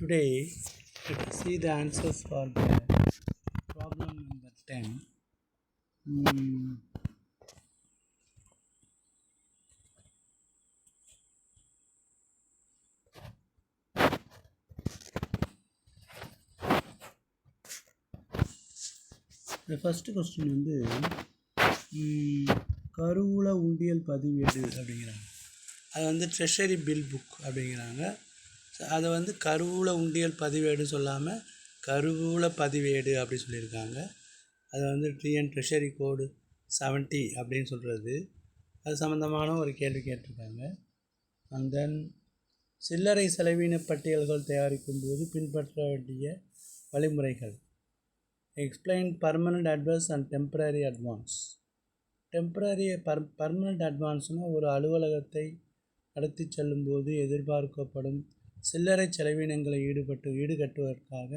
Today, let us see the answers for the problem number 10. இந்த first question வந்து கருவூல உண்டியல் பதிவேடு அப்படிங்கிறாங்க அது வந்து ட்ரெஷரி பில் புக் அப்படிங்கிறாங்க அதை வந்து கருவூல உண்டியல் பதிவேடு சொல்லாமல் கருவூல பதிவேடு அப்படி சொல்லியிருக்காங்க. அது வந்து டிஎன் ட்ரெஷரி கோடு 70 அப்படின்னு சொல்கிறது அது சம்மந்தமான ஒரு கேள்வி கேட்டிருக்காங்க. அண்ட் தென் சில்லறை செலவின பட்டியல்கள் தயாரிக்கும் போது பின்பற்ற வேண்டிய வழிமுறைகள். Explain permanent advance and temporary advance temporary per permanent அட்வான்ஸ்னால் ஒரு அலுவலகத்தை நடத்தி செல்லும்போது எதிர்பார்க்கப்படும் சில்லறை செலவினங்களை ஈடுபட்டு ஈடுகட்டுவதற்காக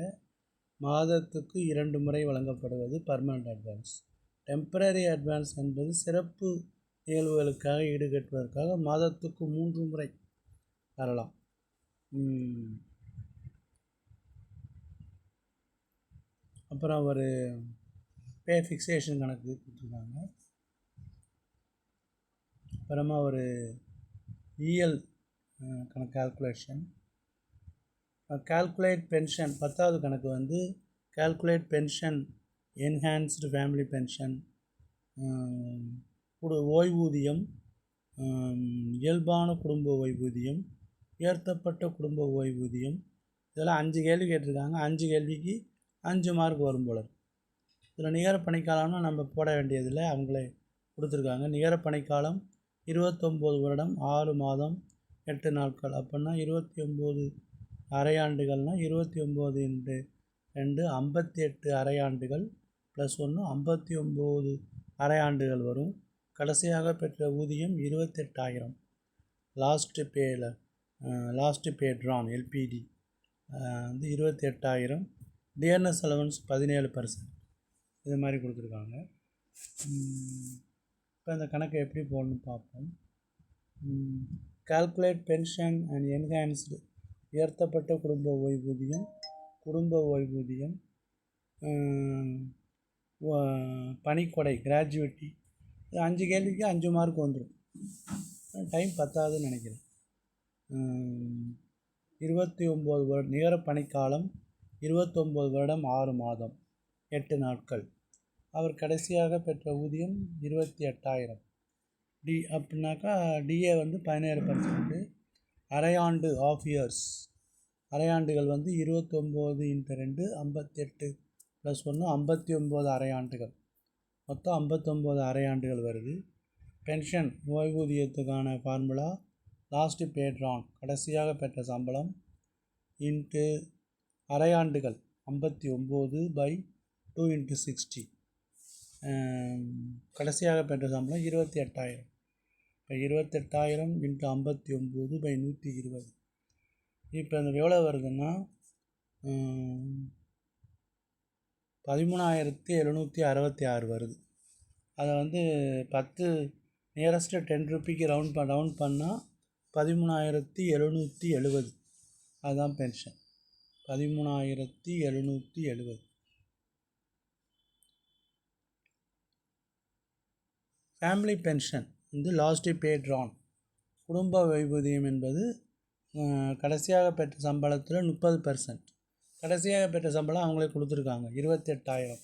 மாதத்துக்கு இரண்டு முறை வழங்கப்படுவது பர்மனண்ட் அட்வான்ஸ் டெம்பரரி அட்வான்ஸ் என்பது சிறப்பு நிகழ்வுகளுக்காக ஈடுகட்டுவதற்காக மாதத்துக்கு மூன்று முறை தரலாம் அப்புறம் ஒரு பே ஃபிக்ஸேஷன் கணக்கு கொடுத்துருக்காங்க. அப்புறமா ஒரு இஎல் கணக்கு கால்குலேஷன் கால்குலேட் பென்ஷன் பத்தாவது கணக்கு வந்து calculate pension enhanced family pension குடு ஓய்வூதியம் இயல்பான குடும்ப ஓய்வூதியம் உயர்த்தப்பட்ட குடும்ப ஓய்வூதியம் இதெல்லாம் அஞ்சு கேள்வி கேட்டிருக்காங்க. அஞ்சு கேள்விக்கு அஞ்சு மார்க் வரும் போல இதில் நிகர பணிக்காலம்னா நம்ம போட வேண்டியதில்லை. அவங்களே கொடுத்துருக்காங்க. நிகர பணிக்காலம் இருபத்தொம்போது வருடம் ஆறு மாதம் எட்டு நாட்கள். அப்படின்னா இருபத்தி ஒம்பது அரையாண்டுகள்னால் இருபத்தி ஒம்பது இன்ட்டு ரெண்டு ஐம்பத்தி எட்டு அரையாண்டுகள் ப்ளஸ் ஒன்று ஐம்பத்தி ஒம்பது அரையாண்டுகள் வரும். கடைசியாக பெற்ற ஊதியம் இருபத்தெட்டாயிரம் லாஸ்ட்டு பேயில் லாஸ்ட்டு பே ட்ரான் எல்பிடி வந்து இருபத்தி எட்டாயிரம். டிஎன்எஸ் அலவன்ஸ் பதினேழு பர்சன்ட் இது மாதிரி கொடுத்துருக்காங்க. இப்போ இந்த கணக்கை எப்படி போடணும்னு பார்ப்போம். கால்குலேட் பென்ஷன் அண்ட் என்ஹான்ஸ்டு உயர்த்தப்பட்ட குடும்ப ஓய்வூதியம் குடும்ப ஓய்வூதியம் பனிக்கொடை கிராஜுவேட்டி இது அஞ்சு கேள்விக்கு அஞ்சு மார்க் வந்துடும் டைம் பத்தாதுன்னு நினைக்கிறேன். இருபத்தி ஒம்பது வருட நிகர பணிக்காலம் இருபத்தொம்போது வருடம் ஆறு மாதம் எட்டு நாட்கள். அவர் கடைசியாக பெற்ற ஊதியம் இருபத்தி எட்டாயிரம். டி அப்படின்னாக்கா டிஏ வந்து பதினேழு பர்சன்ட் அரையாண்டு ஆஃப் இயர்ஸ் அரையாண்டுகள் வந்து இருபத்தொம்போது இன்ட்டு ரெண்டு ஐம்பத்தெட்டு ப்ளஸ் ஒன்று ஐம்பத்தி ஒம்பது அரையாண்டுகள். மொத்தம் ஐம்பத்தொம்போது அரையாண்டுகள் வருது. பென்ஷன் ஓய்வூதியத்துக்கான ஃபார்முலா லாஸ்ட்டு பேட்ரான் கடைசியாக பெற்ற சம்பளம் இன்ட்டு அரையாண்டுகள் ஐம்பத்தி ஒம்பது பை டூ இன்ட்டு சிக்ஸ்டி கடைசியாக பெற்ற சம்பளம் இருபத்தி எட்டாயிரம் இருபத்தெட்டாயிரம் இன்ட்டு ஐம்பத்தி ஒம்பது பை நூற்றி இருபது. இப்போ இந்த எவ்வளோ வருதுன்னா பதிமூணாயிரத்தி எழுநூற்றி அறுபத்தி ஆறு வருது. அதை வந்து பத்து நியரஸ்ட்டு டென் ருபிக்கு ரவுண்ட் ப ரவுண்ட் பண்ணால் பதிமூணாயிரத்தி எழுநூற்றி எழுபது. அதுதான் பென்ஷன் பதிமூணாயிரத்தி எழுநூற்றி எழுபது. ஃபேமிலி பென்ஷன் வந்து லாஸ்ட் பே ட்ரான் குடும்ப ஓய்வூதியம் என்பது கடைசியாக பெற்ற சம்பளத்தில் முப்பது பர்சன்ட் கடைசியாக பெற்ற சம்பளம் அவங்களே கொடுத்துருக்காங்க. இருபத்தெட்டாயிரம்.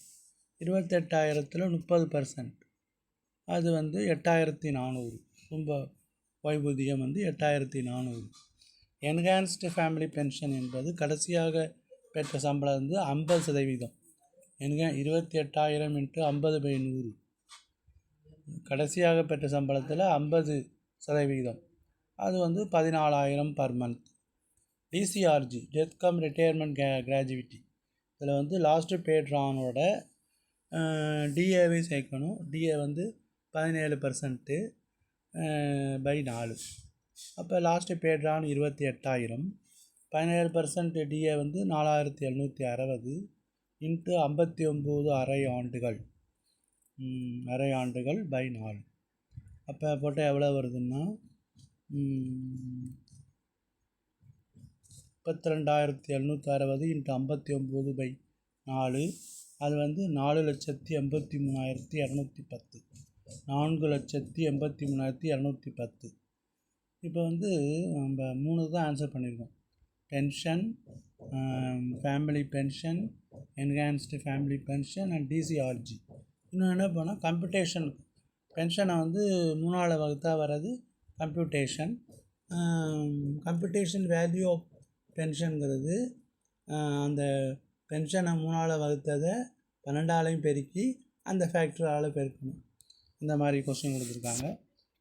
இருபத்தெட்டாயிரத்தில் முப்பது பர்சன்ட் அது வந்து எட்டாயிரத்தி நானூறு. குடும்ப ஓய்வூதியம் வந்து எட்டாயிரத்தி நானூறு. என்ஹான்ஸ்டு ஃபேமிலி பென்ஷன் என்பது கடைசியாக பெற்ற சம்பளம் வந்து ஐம்பது சதவீதம். என்க இருபத்தி எட்டாயிரம் இன்ட்டு ஐம்பது பை நூறு. கடைசியாக பெற்ற சம்பளத்தில் ஐம்பது சதவிகிதம். அது வந்து பதினாலாயிரம் per month DCRG death cum retirement K gratuity இதில் வந்து லாஸ்ட்டு பேட்ரானோட டிஏவை சேர்க்கணும். டிஏ வந்து பதினேழு பர்சன்ட்டு பை நாலு. அப்போ லாஸ்ட்டு பேட்ரான் இருபத்தி எட்டாயிரம். பதினேழு பர்சன்ட் டிஏ வந்து நாலாயிரத்தி எழுநூற்றி அறுபது இன்ட்டு ஐம்பத்தி ஒம்பது அரை ஆண்டுகள். அரை ஆண்டுகள் பை நாலு அப்போ போட்டால் எவ்வளோ வருதுன்னா முப்பத்தி ரெண்டாயிரத்தி எழுநூற்றி அறுபது இன்ட்டு ஐம்பத்தி ஒம்பது பை நாலு. அது வந்து நாலு லட்சத்தி எண்பத்தி மூணாயிரத்தி இரநூத்தி பத்து. நான்கு லட்சத்தி எண்பத்தி மூணாயிரத்தி இரநூத்தி பத்து. இப்போ வந்து நம்ம மூணு தான் ஆன்சர் பண்ணியிருக்கோம் pension family pension enhanced family pension and DCRG இன்னும் என்ன பண்ணால் கம்ப்யூட்டேஷன் பென்ஷனை வந்து மூணாவில் வகுத்தா வர்றது கம்ப்யூட்டேஷன் கம்ப்யூட்டேஷன் வேல்யூ ஆஃப் பென்ஷனுங்கிறது அந்த பென்ஷனை மூணாவில் வகுத்ததை பன்னெண்டாலையும் பெருக்கி அந்த ஃபேக்டரால் பெருக்கணும். இந்த மாதிரி கொஸ்டின் கொடுத்துருக்காங்க.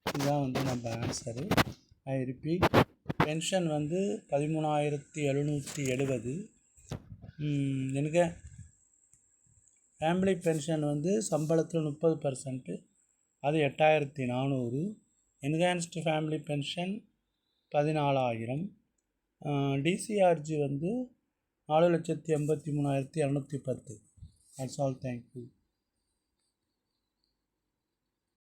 இதுதான் வந்து நம்ம ஆன்சரு ஐ ரிப்பீட் பென்ஷன் வந்து பதிமூணாயிரத்தி எழுநூற்றி எழுபது. எனக்கு ஃபேமிலி பென்ஷன் வந்து சம்பளத்தில் முப்பது பர்சன்ட்டு அது எட்டாயிரத்தி நானூறு. என்ஹான்ஸ்டு ஃபேமிலி பென்ஷன் பதினாலாயிரம். டிசிஆர்ஜி வந்து நாலு லட்சத்தி எண்பத்தி மூணாயிரத்தி இரநூத்தி பத்து. That's all thank you